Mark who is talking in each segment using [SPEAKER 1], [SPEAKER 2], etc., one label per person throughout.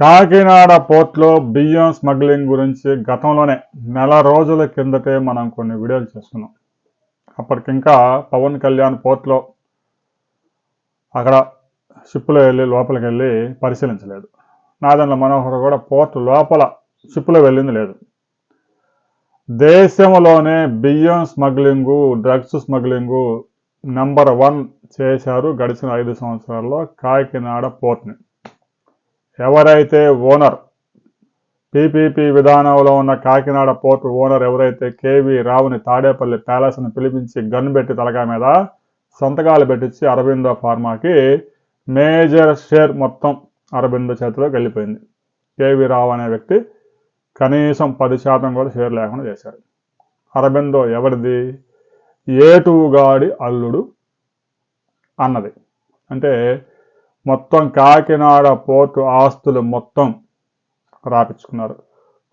[SPEAKER 1] కాకినాడ పోర్ట్లో బియ్యం స్మగ్లింగ్ గురించి గతంలోనే నెల రోజుల కిందటే మనం కొన్ని వీడియోలు చేసుకున్నాం అప్పటికింకా పవన్ కళ్యాణ్ పోర్ట్లో అక్కడ షిప్లో వెళ్ళి లోపలికి వెళ్ళి పరిశీలించలేదు. నాదండ్ల మనోహర్ కూడా పోర్ట్ లోపల షిప్లో వెళ్ళింది లేదు. దేశంలోనే బియ్యం smuggling drugs smuggling number one చేశారు గడిచిన ఐదు సంవత్సరాల్లో కాకినాడ పోర్ట్ని. ఎవరైతే ఓనర్ పీపీపీ విధానంలో ఉన్న కాకినాడ పోర్ట్ ఓనర్ ఎవరైతే కేవీ రావుని తాడేపల్లి ప్యాలెస్ని పిలిపించి గన్ పెట్టి తలగా మీద సంతకాలు పెట్టించి అరబిందో ఫార్మాకి మేజర్ షేర్ మొత్తం అరబిందో చేతిలోకి వెళ్ళిపోయింది. కేవీ రావు అనే వ్యక్తి కనీసం పది శాతం కూడా షేర్ లేకుండా చేశారు అరబిందో ఎవరిది? ఏటుగాడి అల్లుడు అన్నది. అంటే మొత్తం కాకినాడ పోర్టు ఆస్తులు మొత్తం రాపించుకున్నారు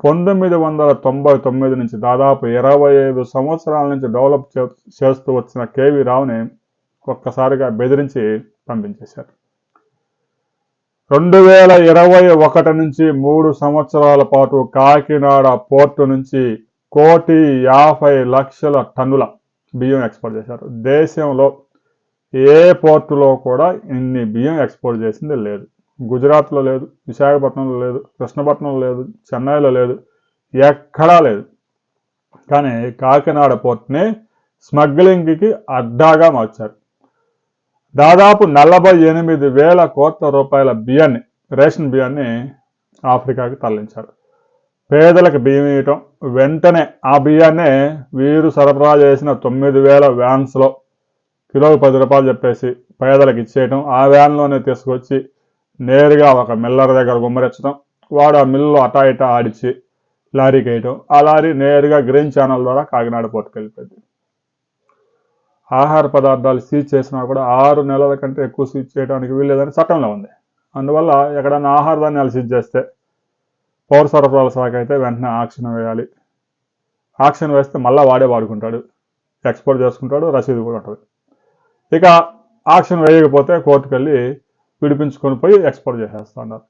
[SPEAKER 1] పంతొమ్మిది వందల తొంభై తొమ్మిది నుంచి దాదాపు ఇరవై ఐదు సంవత్సరాల నుంచి డెవలప్ చేస్తూ వచ్చిన కేవీ రావుని ఒక్కసారిగా బెదిరించి పంపించేశారు. రెండు వేల ఇరవై ఒకటి నుంచి మూడు సంవత్సరాల పాటు కాకినాడ పోర్టు నుంచి కోటి యాభై లక్షల టన్నుల బియ్యం ఎక్స్పోర్ట్ చేశారు. దేశంలో ఏ పోర్టులో కూడా ఇన్ని బియ్యం ఎక్స్పోర్ట్ చేసింది లేదు. గుజరాత్లో లేదు విశాఖపట్నంలో లేదు కృష్ణపట్నంలో లేదు చెన్నైలో లేదు ఎక్కడా లేదు. కానీ కాకినాడ పోర్ట్ని స్మగ్లింగ్కి అడ్డాగా మార్చారు. దాదాపు నలభై ఎనిమిది వేల కోట్ల రూపాయల బియ్యాన్ని రేషన్ బియ్యాన్ని ఆఫ్రికాకి తరలించారు. పేదలకు బియ్యం ఇవ్వటం వెంటనే ఆ బియ్యాన్నే వీరు సరఫరా చేసిన తొమ్మిది వేల వ్యాన్స్లో కిలోకి పది రూపాయలు చెప్పేసి పేదలకు ఇచ్చేయటం ఆ వ్యాన్లోనే తీసుకొచ్చి నేరుగా ఒక మిల్లర్ దగ్గర గుమ్మరించడం వాడు ఆ మిల్లు అటా ఇటా ఆడిచి లారీకి వేయటం ఆ లారీ నేరుగా గ్రీన్ ఛానల్ ద్వారా కాకినాడ పోర్టుకు వెళ్ళిపోయింది. ఆహార పదార్థాలు సీజ్ చేసినా కూడా ఆరు నెలల కంటే ఎక్కువ సీజ్ చేయడానికి వీల్లేదని చట్టంలో ఉంది. అందువల్ల ఎక్కడైనా ఆహార ధాన్యాలు సీజ్ చేస్తే పౌర సరఫరాల శాఖ అయితే వెంటనే ఆక్షన్ వేయాలి. ఆక్షన్ వేస్తే మళ్ళీ వాడే వాడుకుంటాడు. ఎక్స్పోర్ట్ చేసుకుంటాడు రసీదు కూడా ఉంటుంది. ఇక ఆక్షన్ వేయకపోతే కోర్టుకు వెళ్ళి విడిపించుకొని పోయి ఎక్స్పోర్ట్ చేసేస్తున్నారు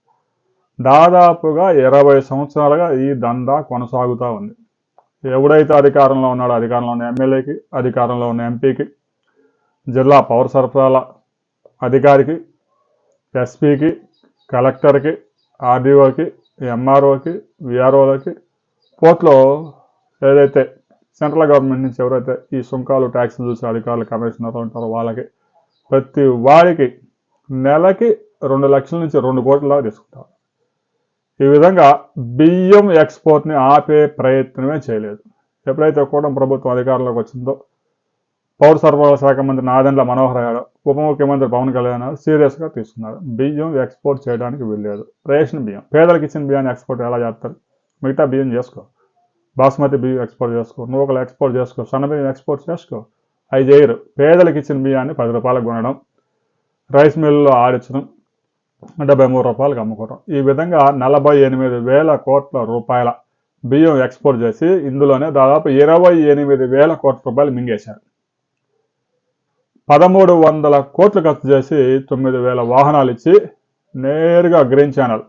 [SPEAKER 1] దాదాపుగా ఇరవై సంవత్సరాలుగా ఈ దందా కొనసాగుతూ ఉంది. ఎవడైతే అధికారంలో ఉన్నాడో అధికారంలో ఉన్న ఎమ్మెల్యేకి అధికారంలో ఉన్న ఎంపీకి జిల్లా పౌర సరఫరాల అధికారికి ఎస్పీకి కలెక్టర్కి ఆర్డీఓకి ఎంఆర్ఓకి విఆర్ఓలకి కోర్టులో ఏదైతే సెంట్రల్ గవర్నమెంట్ నుంచి ఎవరైతే ఈ సుంకాలు ట్యాక్సులు చూసే అధికారులు కమిషనర్ ఉంటారో వాళ్ళకి ప్రతి వాడికి నెలకి రెండు లక్షల నుంచి రెండు కోట్ల దాకా తీసుకుంటారు. ఈ విధంగా బియ్యం ఎక్స్పోర్ట్ని ఆపే ప్రయత్నమే చేయలేదు. ఎప్పుడైతే కూడా ప్రభుత్వం అధికారంలోకి వచ్చిందో పౌర సరఫరాల శాఖ మంత్రి నాదెండ్ల మనోహర్ గారు ఉప ముఖ్యమంత్రి పవన్ కళ్యాణ్ గారు సీరియస్గా తీసుకున్నారు. బియ్యం ఎక్స్పోర్ట్ చేయడానికి వీల్లేదు. రేషన్ బియ్యం పేదలకు ఇచ్చిన బియ్యాన్ని ఎక్స్పోర్ట్ ఎలా చేస్తారు? మిగతా బియ్యం చేసుకో బాస్మతి బియ్యం ఎక్స్పోర్ట్ చేసుకో నూకలు ఎక్స్పోర్ట్ చేసుకో సన్న బియ్యం ఎక్స్పోర్ట్ చేసుకో అవి చేయరు పేదలకు ఇచ్చిన బియ్యాన్ని పది రూపాయలకు కొనడం రైస్ మిల్లులో ఆడించడం డెబ్బై మూడు రూపాయలకు అమ్ముకోవడం. ఈ విధంగా నలభై ఎనిమిది వేల కోట్ల రూపాయల బియ్యం ఎక్స్పోర్ట్ చేసి ఇందులోనే దాదాపు ఇరవై ఎనిమిది వేల కోట్ల రూపాయలు మింగేశారు. పదమూడు వందల కోట్లు ఖర్చు చేసి తొమ్మిది వేల వాహనాలు ఇచ్చి నేరుగా గ్రీన్ ఛానల్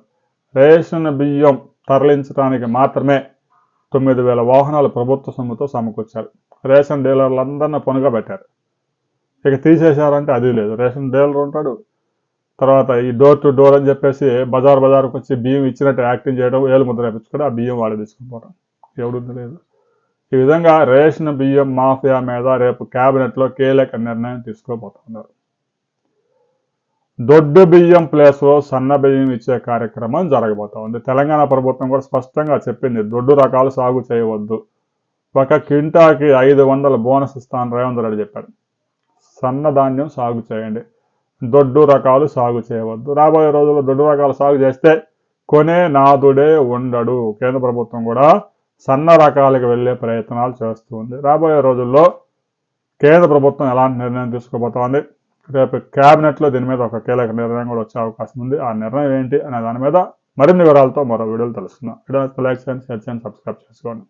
[SPEAKER 1] రేషన్ బియ్యం తరలించడానికి మాత్రమే తొమ్మిది వేల వాహనాలు ప్రభుత్వ సొమ్ముతో సమకూర్చారు. రేషన్ డీలర్లందరినీ పనుగా పెట్టారు ఇక తీసేశారంటే అది లేదు. రేషన్ డీలర్ ఉంటాడు. తర్వాత ఈ డోర్ టు డోర్ అని చెప్పేసి బజార్ బజార్కి వచ్చి బియ్యం ఇచ్చినట్టు యాక్టింగ్ చేయడం ఏలు ముద్ర వేపించుకొని ఆ బియ్యం వాళ్ళు తీసుకుని పోవడం. ఎవడు లేదు. ఈ విధంగా రేషన్ బియ్యం మాఫియా మీద రేపు క్యాబినెట్లో కీలక నిర్ణయం తీసుకోబోతున్నారు. దొడ్డు బియ్యం ప్లేస్లో సన్న బియ్యం ఇచ్చే కార్యక్రమం జరగబోతోంది తెలంగాణ ప్రభుత్వం కూడా స్పష్టంగా చెప్పింది దొడ్డు రకాలు సాగు చేయవద్దు. ఒక కింటాకి ఐదు వందల బోనస్ ఇస్తాను రేవంత్ రెడ్డి చెప్పాడు. సన్నధాన్యం సాగు చేయండి. దొడ్డు రకాలు సాగు చేయవద్దు. రాబోయే రోజుల్లో దొడ్డు రకాలు సాగు చేస్తే కొనే నాదుడే ఉండడు. కేంద్ర ప్రభుత్వం కూడా సన్న రకాలకు వెళ్ళే ప్రయత్నాలు చేస్తుంది రాబోయే రోజుల్లో కేంద్ర ప్రభుత్వం ఎలాంటి నిర్ణయం తీసుకోబోతోంది రేపు క్యాబినెట్లో దీని మీద ఒక కీలక నిర్ణయం కూడా వచ్చే అవకాశం ఉంది. ఆ నిర్ణయం ఏంటి అనే దాని మీద మరిన్ని వివరాలతో మరో వీడియోలు తెలుసుకుందాం వీడియో లైక్ చేయండి షేర్ చేయండి సబ్స్క్రైబ్ చేసుకోండి.